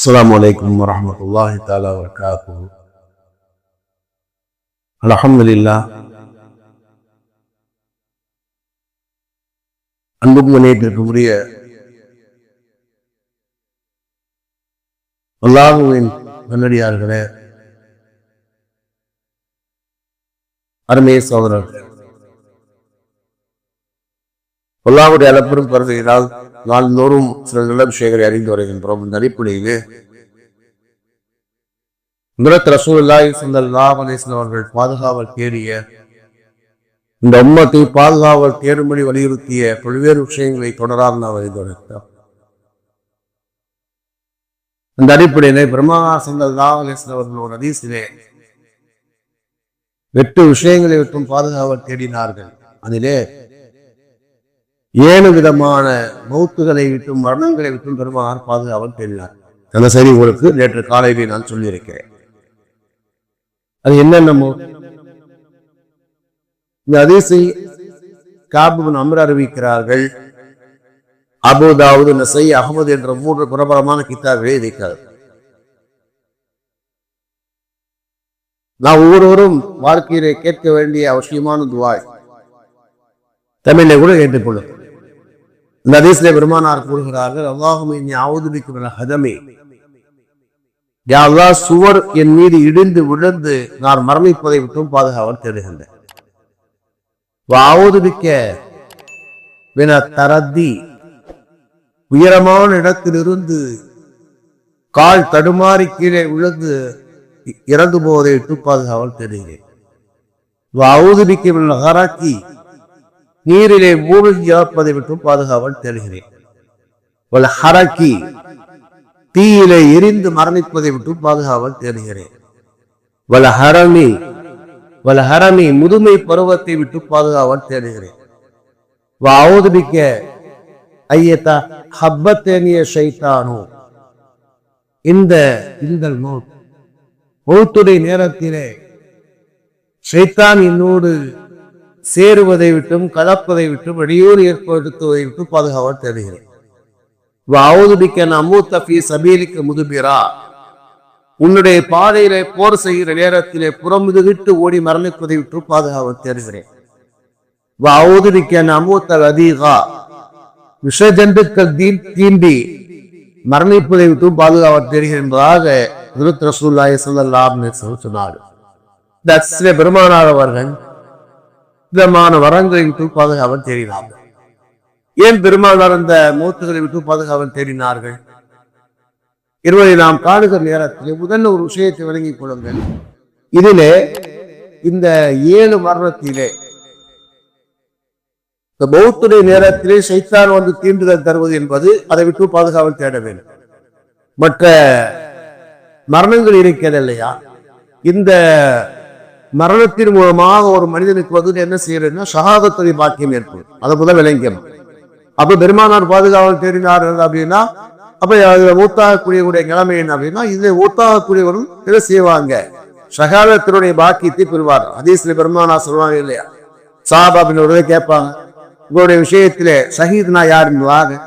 السلام عليكم ورحمة الله تعالى وبركاته الحمد لله அன்புக்கும் நேற்றிற்குரிய அல்லாஹுவின் நல்லடியார்களே அருமைய சோதரர்களே அல்லாஹுடைய அளப்பெரும் கருதுகிறால் நாள்தோறும் சில நல்ல விஷயங்களை அறிந்து வருகின்றோம். இந்த அடிப்படையிலே மிரத் ரசூலுல்லாஹி ஸல்லல்லாஹு அலைஹி அவர்கள் பாதுகாவல் தேடிய இந்த உம்மத்தை பாதுகாவல் தேடும்படி வலியுறுத்திய பல்வேறு விஷயங்களை தொடராக நாம் அறிந்து வருகிறோம். இந்த அடிப்படையிலே பிரம்மா ஸல்லல்லாஹு அலைஹி அவர்கள் ஒரு ஹதீஸிலே எட்டு விஷயங்களை விட்டும் பாதுகாவல் தேடினார்கள். அதிலே ஏழு விதமான மௌத்துகளை விட்டும் மரணங்களை விட்டும் பெருமானார் பாதுகாவல் பெறினார் அந்த சரி உங்களுக்கு நேற்று காலையிலே நான் சொல்லியிருக்கிறேன். அது என்னென்ன இந்த அதிசை காபுன் அமர் அறிவிக்கிறார்கள். அபுதாவது நசை அகமது என்ற மூன்று பிரபலமான கித்தாப்களை இருக்கிறார் நான் ஒவ்வொருவரும் வாழ்க்கையிலே கேட்க வேண்டிய அவசியமான துவாய். தமிழை கூட கேட்டுக்கொள்ளும். இந்த அதிசய பெருமானார் கூறுகிறார்கள் அல்லாஹுமே நீ ஆவுதுபிக்கும் ஹதமே. யா சுவர் என் மீது இடிந்து விழுந்து நான் மரணிப்பதை விட்டும் பாதுகாவல் தேடுகின்றேன். வாவுதுபிக்க வின தரத்தி. உயரமான இடத்திலிருந்து கால் தடுமாறி கீழே விழுந்து இறந்து போவதை விட்டு பாதுகாவல் தேடுகிறேன். வாவுதுபிக்க வின ஹராக்கி. நீரிலே மூழ்கி இறப்பதை விட்டு பாதுகாவல் தேடுகிறேன். ஹரக்கி தீயிலே எரிந்து மரணிப்பதை விட்டு பாதுகாவல் தேடுகிறேன். வல ஹரமி வல ஹரமி முதுமை பருவத்தை விட்டு பாதுகாவல் தேடுகிறேன். வாவுதுபிக்க ஐயத்தா ஹப்பத்தேனிய சைத்தானோ இந்த இந்த நூல் மௌத்துடைய நேரத்திலே சைத்தான் என்னோடு சேருவதை விட்டும் கலப்பதை விட்டும் வெளியூர் ஏற்படுத்துவதை விட்டு பாதுகாவல் தேடுகிறேன் வாவுதுபிக்க நமூத்த ஃபீ சபீலிக்க முதுபிரா. உன்னுடைய பாதையிலே போர் செய்கிற நேரத்திலே புறமுதுகிட்டு ஓடி மரணிப்பதை விட்டு பாதுகாவல் தேடுகிறேன். வாவுதுபிக்க அமூத்த அதிகா விஷ ஜந்துக்கள் தீ தீண்டி மரணிப்பதை விட்டு பாதுகாவல் தேடுகிறேன் என்பதாக திருத் ரசூல்லாய் சொல்லலாம் சொன்னார் பெருமானார் அவர்கள் விதமான வரங்களை விட்டு பாதுகாவல் தேடினார்கள் ஏன் பெருமானார் அந்த மூத்துகளை விட்டு பாதுகாவல் தேடினார்கள்? இருவரை நாம் காணுகிற நேரத்தில் முதல்ல ஒரு விஷயத்தை விளங்கிக் கொள்ளுங்கள். இதிலே இந்த ஏழு மரணத்திலே இந்த பௌத்துடைய நேரத்திலே சைத்தான் வந்து தீண்டுதல் தருவது என்பது அதை விட்டு பாதுகாவல் தேட வேண்டும். மற்ற மரணங்கள் இருக்கிறது இல்லையா? இந்த மரணத்தின் மூலமாக ஒரு மனிதனுக்கு வந்து என்ன செய்யறதுன்னா ஷஹாதத்துறை பாக்கியம் ஏற்படும். அதை முதல் விளங்கணும் அப்ப பெருமானார் பாதுகாவல் தெரிந்தார் அப்படின்னா அப்ப அதுல ஊத்தாகக்கூடியவருடைய நிலைமை என்ன அப்படின்னா இதுல ஊத்தாகக்கூடியவரும் இதை செய்வாங்க. சகாதத்தினுடைய பாக்கியத்தை பெறுவார். அதீஸ்ல பெருமானா சொல்லுவாங்க இல்லையா? சாப் அப்படின்னு கேட்பாங்க. உங்களுடைய விஷயத்திலே ஷஹீத்னா யாருன்னு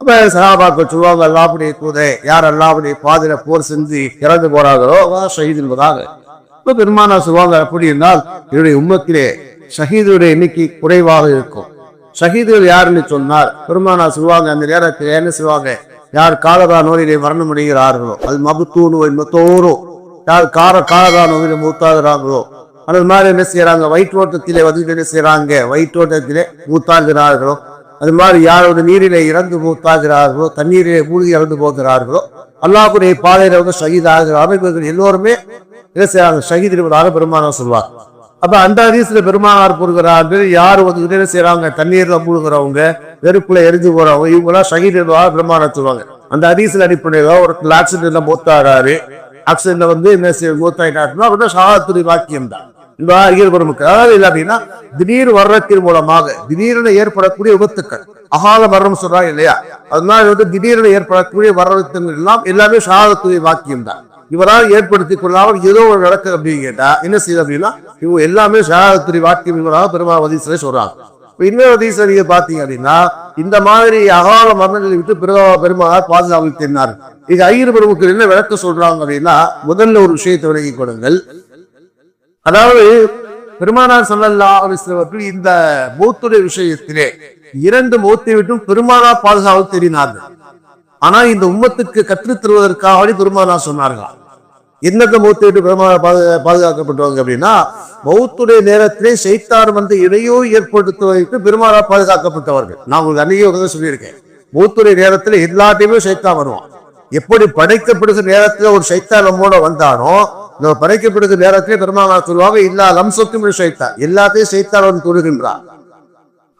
அப்ப சகாபாக்கள் சொல்லுவாங்க அல்லாவுடைய தூதை யார் அல்லாவுடைய பாதிர போர் செஞ்சு இறந்து போறாங்களோ ஷஹீத் என்பதாக. இப்ப பெருமானா சொல்லுவாங்க அப்படி இருந்தால் என்னுடைய உம்மத்திலே ஷஹீதுடைய எண்ணிக்கை குறைவாக இருக்கும். ஷஹீதுகள் யாருன்னு சொன்னார் பெருமானா சொல்லுவாங்க அந்த நேரத்தில் என்ன சொல்லுவாங்க யார் காலதா நோயிலே மரணம் அடைகிறார்களோ அது மபுத்தூ நோய் மொத்தோரோ. யார் கார காலதா நோயில மூத்தாகிறார்களோ அது மாதிரி என்ன செய்யறாங்க வயிற்றோட்டத்திலே வந்து என்ன செய்யறாங்க வயிற்றோட்டத்திலே மூத்தாகிறார்களோ அது மாதிரி யாரோட நீரிலே இறந்து மூத்தாகிறார்களோ தண்ணீரிலே மூழ்கி இறந்து போகிறார்களோ அல்லாஹுடைய பாதையில வந்து ஷஹீத் இவர்கள் எல்லோருமே என்ன செய்யறாங்க ஷஹீத் இருப்பதாக பெருமானம் சொல்வார். அப்ப அந்த ஹதீஸ்ல பெருமானார் கூறுகிறார்கள் யார் வந்து என்ன செய்யறாங்க தண்ணீர்ல மூழ்கிறவங்க வெறுப்புல எரிஞ்சு போறவங்க இவங்க எல்லாம் ஷஹீத் இருப்பதாக பெருமானார் சொல்லுவாங்க அந்த ஹதீஸ்ல அடிப்படையில ஒரு ஆக்சிடென்ட்ல மூத்தாடுறாரு ஆக்சிடென்ட்ல வந்து என்ன செய்ய மூத்தாயிட்டாருன்னா அவர் வாக்கியம் தான். இந்த பெருமக்கள் அதாவது இல்லை அப்படின்னா திடீர் வர்றத்தின் மூலமாக திடீரென ஏற்படக்கூடிய விபத்துக்கள். அகால மரணம் சொல்றாங்க இல்லையா? அதனால வந்து திடீரென ஏற்படக்கூடிய வரவித்தங்கள் எல்லாம் எல்லாமே ஷஹாதத்துடைய வாக்கியம் தான். இவரால் ஏற்படுத்தி கொள்ளாமல் ஏதோ ஒரு நடக்குது அப்படின்னு கேட்டா என்ன செய்யுது அப்படின்னா இவங்க எல்லாமே ஷஹாதத்துடைய வாக்கியம் இவராக பெருமாவதி சொல்றாங்க. இன்னொரு ஹதீஸ்ல நீங்க பாத்தீங்க அப்படின்னா இந்த மாதிரி அகால மரணங்களை விட்டு பிறகு பெருமாள் பாதுகாப்பு தெரினார் இது ஐயர் பெருமக்கள் என்ன விளக்க சொல்றாங்க அப்படின்னா முதல்ல ஒரு விஷயத்தை விலகிக் கொடுங்கள் அதாவது பெருமானார் சல்லல்லா அவர்கள் இந்த மூத்துடைய விஷயத்திலே இரண்டு மூத்தை விட்டும் பெருமானார் பாதுகாவல் தெரிந்தார்கள் ஆனா இந்த உம்மத்துக்கு கற்றுத் தருவதற்காக பெருமானார் சொன்னார்களா. எந்தெந்த மூத்தை விட்டு பெருமானார் பாதுகா- பாதுகாக்கப்பட்டவங்க அப்படின்னா மௌத்துடைய நேரத்திலே செய்தார் வந்து இடையோ ஏற்படுத்துவதற்கு பெருமானார் பாதுகாக்கப்பட்டவர்கள். நான் உங்களுக்கு அன்னைக்கே சொல்லியிருக்கேன். மூத்துடைய நேரத்தில் எல்லாத்தையுமே சைத்தான் வருவான். எப்படி படைக்கப்படுகிற நேரத்தில் ஒரு சைத்தான் நம்மோட வந்தானோ நம்ம படைக்கப்படுகிற நேரத்திலே பெருமானார் சொல்லுவாங்க இல்லா லம்சத்தும் சைத்தான் எல்லாத்தையும் சைத்தான் வந்து கூறுகின்றார்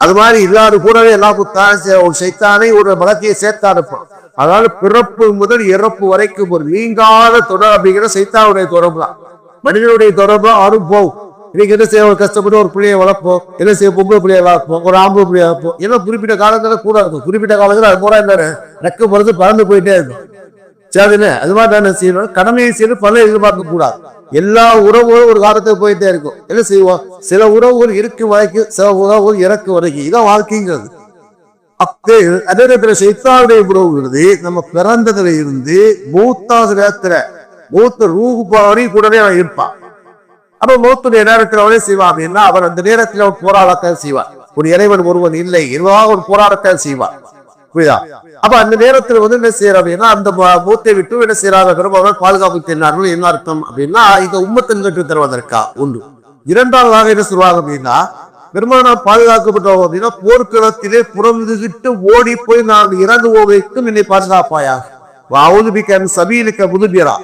அது மாதிரி எல்லாரும் கூடவே எல்லாருக்கும் ஒரு சைத்தானை ஒரு மலத்தையை சேர்த்து அனுப்பும். அதாவது பிறப்பு முதல் இறப்பு வரைக்கும் ஒரு நீங்காத தொடர் அப்படிங்கிற சைத்தானுடைய தொடர்பு தான். மனிதனுடைய தொடர்பு ஆறும் போகும். இன்னைக்கு என்ன செய்ய ஒரு கஷ்டப்பட்டு ஒரு பிள்ளையை வளர்ப்போம். என்ன செய்ய பொம்பளை பிள்ளையை வளர்ப்போம். ஒரு ஆம்பளை பிள்ளையை வளர்ப்போம். ஏன்னா குறிப்பிட்ட காலத்தில் கூட இருக்கும். குறிப்பிட்ட காலத்தில் அது கூட என்ன ரெக்க பிறந்து பறந்து போயிட்டே இருக்கும். சரிதானே அது மாதிரி தானே செய்யணும். கடமையை செய்யணும் பலன் எதிர்பார்க்க கூடாது. எல்லா உறவுகளும் ஒரு காலத்துக்கு போயிட்டே இருக்கும். என்ன செய்வோம்? சில உறவுகள் இருக்கு வரைக்கும் சில உறவுகள் இறக்கு வரைக்கும். இதான் வாழ்க்கைங்கிறது. அப்படியே அதே நேரத்தில் சைத்தாவுடைய உறவுங்கிறது நம்ம பிறந்ததுல இருந்து மூத்தாவது நேரத்துல மூத்த ரூபு போறவரை கூடவே அவன் இருப்பான். அப்ப மூத்துடைய நேரத்தில் அவனே செய்வான். அப்படின்னா அவர் அந்த நேரத்தில் அவன் போராடத்தான் செய்வான். ஒரு இறைவன் ஒருவன் இல்லை. இருவாக ஒரு போராடத்தான் செய்வான். புரியுதா? அப்ப அந்த நேரத்துல வந்து என்ன செய்யற அப்படின்னா அந்த மூத்தை விட்டு என்ன செய்யறாங்க பெருமாள் பாதுகாப்பு தெரினார்கள் என்ன அர்த்தம். அப்படின்னா இந்த உம்மத்தின் கற்று தருவதற்கா? ஒன்று இரண்டாவதாக என்ன சொல்லுவாங்க அப்படின்னா பெருமானா பாதுகாக்கப்பட்டோம் அப்படின்னா போர்க்களத்திலே புறந்துகிட்டு ஓடி போய் நான் இறந்து போவைக்கும் என்னை பாதுகாப்பாயாக. வாவுதுபிக்க சபீலுக்க முதுபியரா.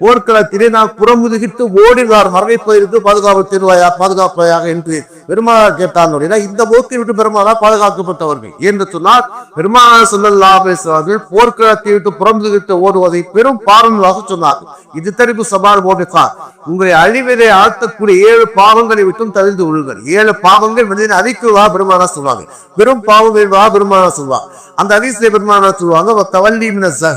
போர்க்களத்திலே நான் புறமுதுகிட்டு ஓடினார் மறைப்பதற்கு பாதுகாப்பு திருவாயா பாதுகாப்பாயாக என்று பெருமாள் கேட்டான் அப்படின்னா இந்த போக்கை விட்டு பெருமாளா பாதுகாக்கப்பட்டவர்கள். என்று சொன்னால் பெருமாள் சொல்லல்லாமல் போர்க்களத்தை விட்டு புறமுதுகிட்டு ஓடுவதை பெரும் பாரமாக சொன்னார். இது தெரிப்பு சபால் போட்டுக்கார் உங்களை அழிவதை ஆழ்த்தக்கூடிய ஏழு பாவங்களை விட்டும் தவிர்த்து விழுங்கள் ஏழு பாவங்கள் மனிதனை அழிக்குவா பெருமானா சொல்லுவாங்க பெரும் பாவம் வா பெருமானா சொல்லுவாங்க அந்த அதிசய பெருமானா சொல்லுவாங்க தவல்லி மினச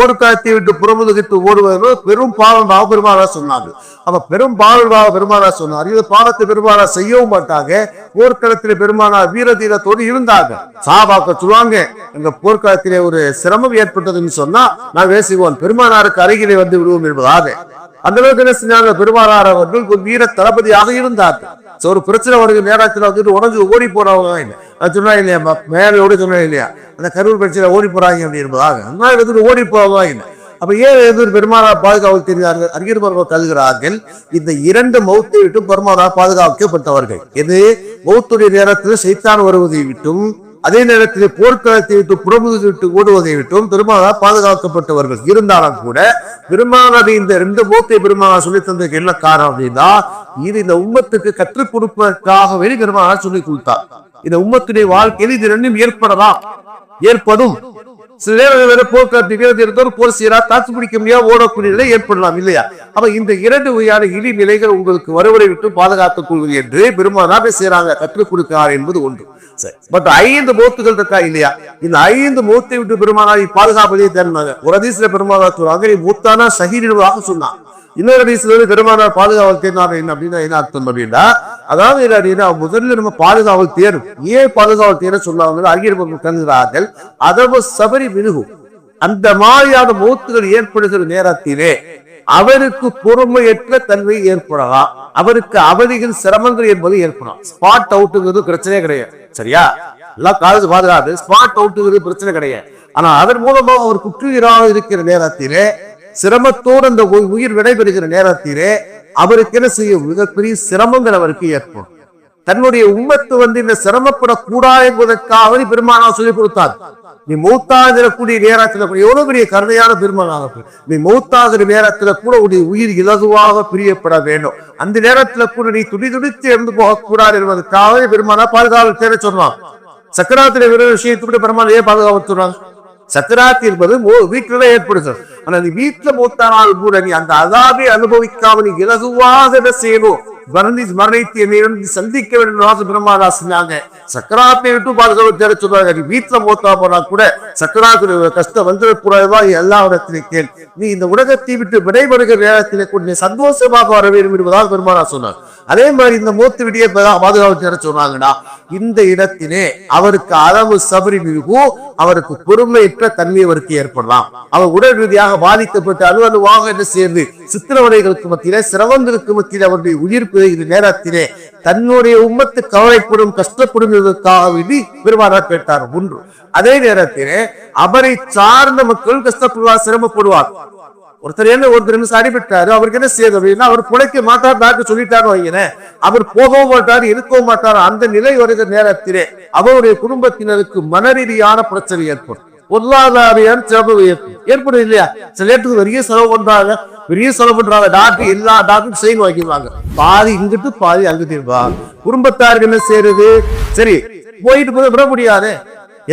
ஒரு காலத்தை விட்டு புறமுதுகிட்டு ஓடுவது பெரும் பாவம் பெருமானா சொன்னாங்க அப்ப பெரும் பாவம் பெருமானா சொன்னார். இது பாவத்தை பெருமானா செய்யவும் மாட்டாங்க. போர்க்களத்திலே பெருமானா வீர தீரத்தோடு இருந்தாங்க சாபாக்க சொல்லுவாங்க எங்க போர்க்களத்திலே ஒரு சிரமம் ஏற்பட்டதுன்னு சொன்னா நான் பேசுவோம் பெருமானாருக்கு அருகிலே வந்து விடுவோம் என்பதாக. அந்த அளவுக்கு என்ன செஞ்சாங்க? பெருமானார் அவர்கள் ஒரு வீர தளபதியாக இருந்தார்கள். ஒரு பிரச்சனை வருகிற நேரத்தில் வந்துட்டு உடஞ்சு ஓடி போறவங்க இல்லை. நான் சொன்னா இல்லையா மேலே ஓடி சொன்னா இல்லையா? அந்த கரூர் பிரச்சனை ஓடி போறாங்க அப்படி என்பதாக. அந்த ஓடி போறவங்க இல்லை. அப்ப ஏன் எதிர் பெருமானார் பாதுகாவல் தெரிகிறார்கள்? அறிஞர் கருதுகிறார்கள் இந்த இரண்டு மௌத்தை விட்டு பெருமானார் பாதுகாக்கப்பட்டவர்கள் இது மௌத்துடைய நேரத்தில் சைத்தான் வருவதை விட்டும் அதே நேரத்தில் போர்க்களத்தை விட்டு புறமுதை விட்டு ஓடுவதை விட்டும் பெருமானார் பாதுகாக்கப்பட்டவர்கள் இருந்தாலும் கூட பெருமானார் இந்த ரெண்டு மூத்தை பெருமானார் சொல்லி தந்ததுக்கு என்ன காரணம் அப்படின்னா இது இந்த உம்மத்துக்கு கற்றுக் கொடுப்பதற்காகவே பெருமானார் சொல்லி கொடுத்தார். இந்த உம்மத்துடைய வாழ்க்கையில் இது ரெண்டும் ஏற்படலாம். ஏற்படும் சில நேரம் வேற போக்குவரத்து வீரர் போர் செய்யறா தாக்கு பிடிக்க முடியாது ஓடக்கூடிய நிலை ஏற்படலாம் இல்லையா? அப்ப இந்த இரண்டு வகையான இடி நிலைகள் உங்களுக்கு வருவதை விட்டு பாதுகாத்துக் கொள்வது என்று பெருமானாவே செய்யறாங்க கற்றுக் கொடுக்கிறார் என்பது ஒன்று. சரி பட் ஐந்து மூத்துகள் இருக்கா இல்லையா? இந்த ஐந்து மூத்தை விட்டு பெருமானாவை பாதுகாப்பதே தேர்ந்தாங்க ஒரு அதிசய பெருமானா சொல்றாங்க மூத்தானா சகிடுவதாக சொன்னான். இன்னொரு அதிசல பெருமானார் பாதுகாவல் தேர்னார் என்ன அப்படின்னா என்ன அர்த்தம் அப்படின்னா அதாவது என்ன அப்படின்னா முதல்ல நம்ம பாதுகாவல் தேரும் ஏன் பாதுகாவல் தேர சொல்லுவாங்க அறிஞர் கருதுகிறார்கள் அதவு சபரி மினுகும் அந்த மாதிரியான மூத்துகள் ஏற்படுகிற நேரத்திலே அவருக்கு பொறுமையற்ற தன்மை ஏற்படலாம் அவருக்கு அவதிகள் சிரமங்கள் என்பது ஏற்படும் ஸ்பாட் அவுட்டுங்கிறது பிரச்சனையே கிடையாது. சரியா? எல்லாம் காலேஜ் பாதுகாப்பு ஸ்பாட் அவுட்டுங்கிறது பிரச்சனை கிடையாது. ஆனா அதன் மூலமா அவர் குற்றுயிராக இருக்கிற நேரத்திலே சிரமத்தோடு அந்த உயிர் விடைபெறுகிற நேரத்திலே அவருக்கு என்ன செய்யும் மிகப்பெரிய சிரமங்கள் அவருக்கு ஏற்படும். தன்னுடைய உம்மத்து வந்து இந்த சிரமப்படக்கூடாது என்பதற்காக பெருமானா சொல்லிக் கொடுத்தார். நீ மௌத்தாகிறக்கூடிய நேரத்துல கூட எவ்வளவு பெரிய கருணையான பெருமானாக நீ மௌத்தாகிற நேரத்துல கூட உடைய உயிர் இலகுவாக பிரியப்பட வேண்டும். அந்த நேரத்துல கூட நீ துடி துடித்து இறந்து போகக்கூடாது என்பதற்காக பெருமானா பாதுகாவல் தேட சொன்னான் சக்கராத்திரி விர விஷயத்தை கூட பெருமாள் ஏன் பாதுகாவல் சொல்றாங்க சக்கராத்தி என்பது மோ- வீட்டுல ஏற்படுகிறது. ஆனா நீ வீட்டுல மூத்தானால் கூட நீ அந்த அதாவே அனுபவிக்காம நீ இலகுவாக செய்யணும்? மரணி மரணித்து என்னை சந்திக்க வேண்டும் ராசு ராச சொன்னாங்க சக்கராத்தை விட்டு பாதுகாப்பு தேட சொல்றாங்க நீ வீட்டுல மூத்தா போனா கூட சக்கராத்து கஷ்டம் வந்துடக்கூடாதுதான் எல்லா இடத்திலே கேள். நீ இந்த உலகத்தை விட்டு விடைபடுகிற நேரத்திலே கூட நீ சந்தோஷமாக வர வேண்டும் என்பதாக பெருமானா சொன்னார். அதே மாதிரி இந்த மூத்து விடிய பாதுகாப்பு தேட சொன்னாங்கடா. இந்த இடத்திலே அவருக்கு அளவு சபரி மிகு அவருக்கு பொறுமையற்ற தன்மை அவருக்கு ஏற்படலாம். அவர் உடல் ரீதியாக பாதிக்கப்பட்டு அலுவலுவாக என்ன சேர்ந்து சித்திரவதைகளுக்கு மத்தியிலே சிரமங்களுக்கு மத்தியில் அவருடைய உயிர் பிரிகிற நேரத்திலே தன்னுடைய உம்மத்து கவலைப்படும் கஷ்டப்படுவதற்காக வேண்டி பெருமானார் கேட்டார் ஒன்று. அதே நேரத்திலே அவரை சார்ந்த மக்கள் கஷ்டப்படுவார் சிரமப்படுவார். ஒருத்தர் என்ன ஒருத்தர் என்ன அடிபட்டாரு அவருக்கு என்ன செய்யுது அப்படின்னா அவர் பிழைக்க மாட்டார் டாக்டர் சொல்லிட்டாரு வைங்களேன் அவர் போகவும் மாட்டார் இருக்கவும் மாட்டார் அந்த நிலை வருகிற நேரத்திலே அவருடைய குடும்பத்தினருக்கு மனரீதியான பிரச்சனை ஏற்படும். பொருளாதாரியான சிறப்பு ஏற்படும். இல்லையா? சில இடத்துக்கு பெரிய செலவு பண்றாங்க பெரிய செலவு பண்றாங்க டாக்டர் எல்லா டாக்டரும் செய்து வைக்கிறாங்க பாதி இங்கிட்டு பாதி அங்கிட்டு இருப்பாங்க குடும்பத்தாருக்கு என்ன செய்யறது சரி போயிட்டு போய் விட முடியாது.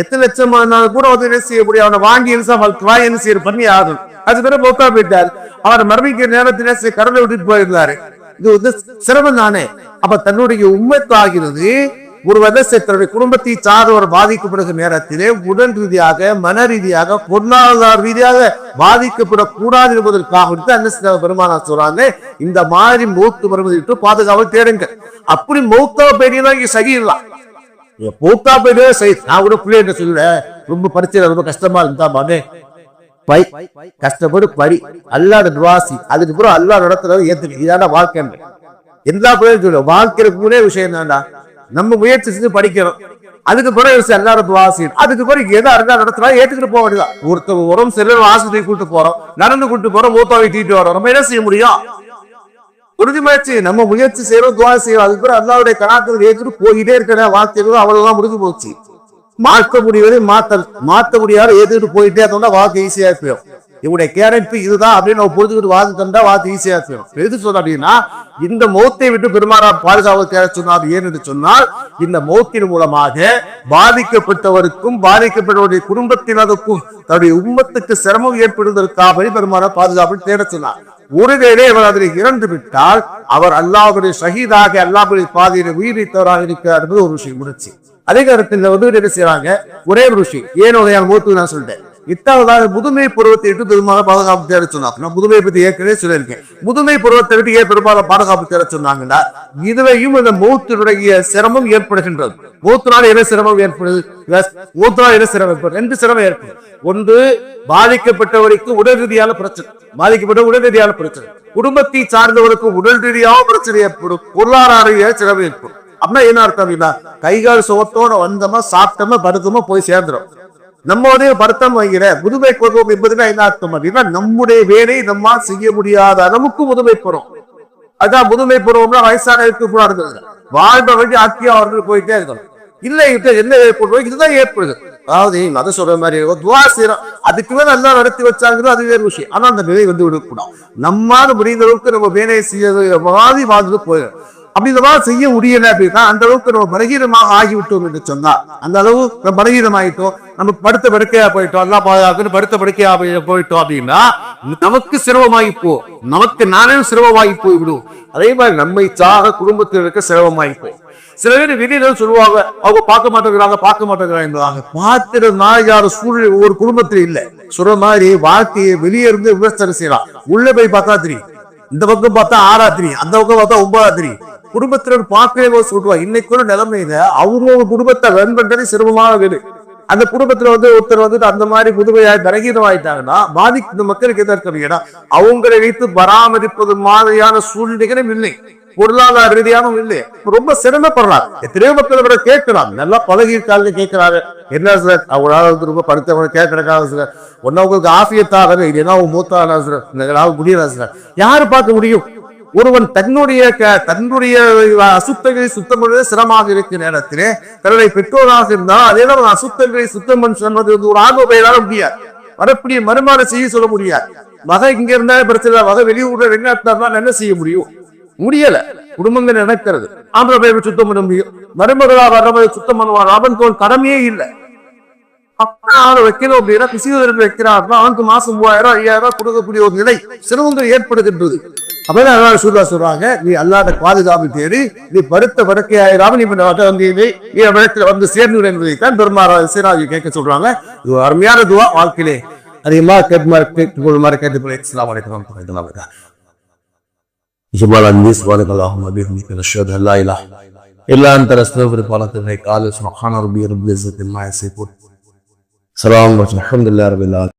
எத்தனை லட்சம் ஆனாலும் கூட வந்து என்ன செய்ய முடியும்? அவனை வாங்கி என்ன செய்ய பண்ணி ஆகணும். அது பிறகு மௌத்தா போயிட்டார். அவர் மரணிக்கிற நேரத்திலே கடலை விட்டுட்டு போயிருந்தாரு. இது வந்து சிரமம் தானே. அப்ப தன்னுடைய உண்மைத்தாகிறது ஒரு வதசை தன்னுடைய குடும்பத்தை சார்ந்தவர் பாதிக்கப்படுகிற நேரத்திலே உடல் ரீதியாக மன ரீதியாக பொருளாதார ரீதியாக பாதிக்கப்படக்கூடாது என்பதற்காக விட்டு அந்த பெருமானா சொல்றாங்க இந்த மாதிரி மௌத்து வருவதை விட்டு பாதுகாவல் தேடுங்க அப்படி மௌத்தா பெரியதான் இங்க சரியில்லாம் மௌத்தா போயிட்டு சரி நான் கூட பிள்ளைகிட்ட சொல்லுவேன். ரொம்ப பரிச்சை ரொம்ப கஷ்டமா இருந்தா மானே பை கஷ்டப்படு படி. அல்லாத துவாசி. அதுக்கு பிறகு அல்லா நடத்துறது ஏத்துக்கு. இதான வாழ்க்கை எல்லா பிள்ளையும் சொல்லுவோம் வாழ்க்கைக்கு முன்னே விஷயம் தான்டா. நம்ம முயற்சி செஞ்சு படிக்கிறோம். அதுக்கு பிறகு விஷயம் எல்லாரும் துவாசி. அதுக்கு பிறகு எதா இருந்தா நடத்துறா ஏத்துக்கிட்டு போக வேண்டியதான் ஒருத்தர் உரம் செல்லும் ஆஸ்பத்திரி கூட்டு போறோம். நடந்து கூட்டு போறோம் மூத்தாவை தீட்டு வரோம் நம்ம என்ன செய்ய முடியும்? உறுதி முயற்சி. நம்ம முயற்சி செய்யறோம் துவா செய்யறோம். அதுக்கு பிறகு அல்லாவுடைய கணாக்கள் ஏற்றுட்டு போயிட்டே இருக்கிற வார்த்தைகளும் அவ்வளவுதான் முடிஞ்சு போச்சு. மாற்ற முடிவதை மாத்த மாற்ற முடியாத ஏத்துக்கிட்டு போயிட்டே இருந்தோம்னா வாக்கு ஈஸியா போயிடும். இவருடைய கேரக்டர் இதுதான் அப்படின்னு நம்ம புரிஞ்சுக்கிட்டு வாக்கு தந்தா வாக்கு ஈஸியா போயிடும். எது சொல்ல அப்படின்னா இந்த மௌத்தை விட்டு பெருமாறா பாதுகாப்பு தேட சொன்னார்? ஏன் என்று சொன்னால் இந்த மௌத்தின் மூலமாக பாதிக்கப்பட்டவருக்கும் பாதிக்கப்பட்டவருடைய குடும்பத்தினருக்கும் தன்னுடைய உம்மத்துக்கு சிரமம் ஏற்படுவதற்காக பெருமாறா பாதுகாப்பு தேட சொன்னார். ஒருவேளை அவர் அதில் இறந்து விட்டால் அவர் அல்லாஹுடைய ஷஹீதாக அல்லாஹுடைய பாதையில உயிரித்தவராக இருக்கிறார் என்பது ஒரு விஷயம் முடிச்சு அதே நேரத்தில் வந்து என்ன செய்யறாங்க ஒரே ஒரு விஷயம் ஏன் வகையான மூத்து நான் சொல்லிட்டேன் இத்தாவதாக முதுமை பருவத்தை விட்டு பெரும்பாலும் பாதுகாப்பு தேட சொன்னாங்க நான் முதுமை பத்தி ஏற்கனவே சொல்லியிருக்கேன். முதுமை பருவத்தை விட்டு ஏன் பெரும்பாலும் பாதுகாப்பு தேட சொன்னாங்கன்னா இதுவையும் இந்த மூத்தினுடைய சிரமம் ஏற்படுகின்றது. மூத்தினால் என்ன சிரமம் ஏற்படுது? மூத்தினால் என்ன சிரமம் ஏற்படும் ரெண்டு சிரமம் ஏற்படும் ஒன்று பாதிக்கப்பட்டவருக்கு உடல் ரீதியான பிரச்சனை. பாதிக்கப்பட்ட உடல் ரீதியான பிரச்சனை. குடும்பத்தை சார்ந்தவருக்கு உடல் ரீதியாக பிரச்சனை ஏற்படும். பொருளாதார சிரமம் ஏற்படும். அப்படின்னா என்ன அர்த்தம் அப்படின்னா கைகால் சுகத்தோட வந்தோமா சாப்பிட்டோமா படுத்தோமா போய் சேர்ந்துடும் நம்மளுடைய பருத்தம் வைக்கிற முதுமை பருவம் என்பதுனா என்ன அர்த்தம் அப்படின்னா நம்முடைய வேலையை நம்மால் செய்ய முடியாத அளவுக்கு முதுமை பருவம் அதான் முதுமை பருவம்னா இருக்க கூடாது வாழ்ந்த வழி ஆக்கியா அவர்கள் போயிட்டே இருக்கணும். இல்லை இப்ப என்ன ஏற்படுவோம் இதுதான் ஏற்படுது. அதாவது அதை சொல்ற மாதிரி துவா செய்யறோம். அதுக்கு மேல நல்லா நடத்தி வச்சாங்கிறது அது வேறு விஷயம். ஆனா அந்த நிலை வந்து விடக்கூடாது. நம்மால் முடிந்த அளவுக்கு நம்ம வேலையை செய்யறது மாதிரி வாழ்ந்து போயிடும் அப்படி இந்த மாதிரி செய்ய முடியல அப்படின்னா அந்த அளவுக்கு நம்ம பலகீனமாக ஆகிவிட்டோம் என்று சொன்னார். அந்த அளவு நம்ம பலகீனமாயிட்டோம். நம்ம படுத்த படுக்கையா போயிட்டோம். எல்லாம் பாதுகாக்கணும் படுத்த படுக்கையா போய் போயிட்டோம் அப்படின்னா நமக்கு சிரமமாகி போ நமக்கு நானே சிரமமாகி போய்விடும் அதே மாதிரி நம்மை சாக குடும்பத்தில் இருக்க சிரமமாகி போய் சில பேர் வெளியில சொல்லுவாங்க அவங்க பார்க்க மாட்டேங்கிறாங்க பார்க்க மாட்டேங்கிறாங்க பார்த்துருந்தா யாரும் சூழ்நிலை ஒரு குடும்பத்துல இல்ல. சொல்ற மாதிரி வாழ்க்கையை வெளியே இருந்து விமர்சனம் செய்யலாம். உள்ள போய் பார்த்தா தெரியும். இந்த பக்கம் பார்த்தா ஆறா தெரியும். அந்த பக்கம் பார்த்தா ஒன்பதா தெரியும். குடும்பத்தினர் பார்க்கவே சொல்லுவாங்க இன்னைக்கு கூட நிலைமையில அவங்க குடும்பத்தை ரன் பண்றது சிரமமாக இருக்குது அந்த குடும்பத்துல வந்து ஒருத்தர் வந்துட்டு அந்த மாதிரி புதுமையா பலகீனம் ஆயிட்டாங்கன்னா பாதிக்கும் மக்களுக்கு எதா இருக்கு அவங்களை வைத்து பராமரிப்பது மாதிரியான சூழ்நிலைகளும் இல்லை. பொருளாதார ரீதியானும் இல்லை. ரொம்ப சிரமப்படுறாங்க. எத்தனையோ மக்கள் விட கேட்கிறாங்க. நல்லா பழகி இருக்காங்க கேட்கிறாரு என்ன சார் அவங்களால வந்து ரொம்ப படுத்தவங்க கேட்கறக்காக சார் ஒன்னு உங்களுக்கு ஆசியத்தாக இல்லைன்னா அவங்க மூத்தானா சார் முடியாது சார் யாரு பார்க்க முடியும்? ஒருவன் தன்னுடைய தன்னுடைய அசுத்தங்களை சுத்தம் பண்ணுவது சிரமமாக இருக்கிற நேரத்திலே தன்னுடைய பெற்றோராக இருந்தால் அதே நேரம் அசுத்தங்களை சுத்தம் பண்ண சொன்னது வந்து ஒரு ஆர்வ பெயரால முடியாது. வரக்கூடிய மறுமாறு செய்ய சொல்ல முடியாது. மக இங்க இருந்தா பிரச்சனை மக வெளியூர்ல வெளிநாட்டுல என்ன செய்ய முடியும்? முடியல. குடும்பங்கள் நினைக்கிறது. ஆந்திர பெயரை சுத்தம் பண்ண முடியும். மருமகளா வர்றவரை சுத்தம் பண்ணுவான் அவன் தோல் கடமையே இல்லை. அப்ப வைக்கணும் அப்படின்னா பிசியோதரத்தில் வைக்கிறார் அவனுக்கு மாசம் மூவாயிரம் ஐயாயிரம் ரூபாய் கொடுக்கக்கூடிய ஒரு நிலை சிரமங்கள் ஏற்படுகின்றது. அப்பதான் அல்லா சூதா சொல்றாங்க நீ அல்லாத பாதுகாப்பு தேடி நீ பருத்த படுக்கையாயிராம நீ வந்து நீ இடத்துல வந்து சேர்ந்து என்பதை தான் பெருமாறா சீராஜி கேட்க சொல்றாங்க இது ஒரு அருமையான துவா வாழ்க்கையிலே அதிகமாக கேட்குமாறு கேட்டுக்கொள்ளுமாறு கேட்டுக்கொள்ள இஸ்லாம் வலைக்கம் جبال الناس بارك اللهم بهم نشهد ان لا اله إلا أنت نستغفرك ونتوب إليك قال سبحان ربي رب العزة عما يصفون سلام الحمد لله رب العالمين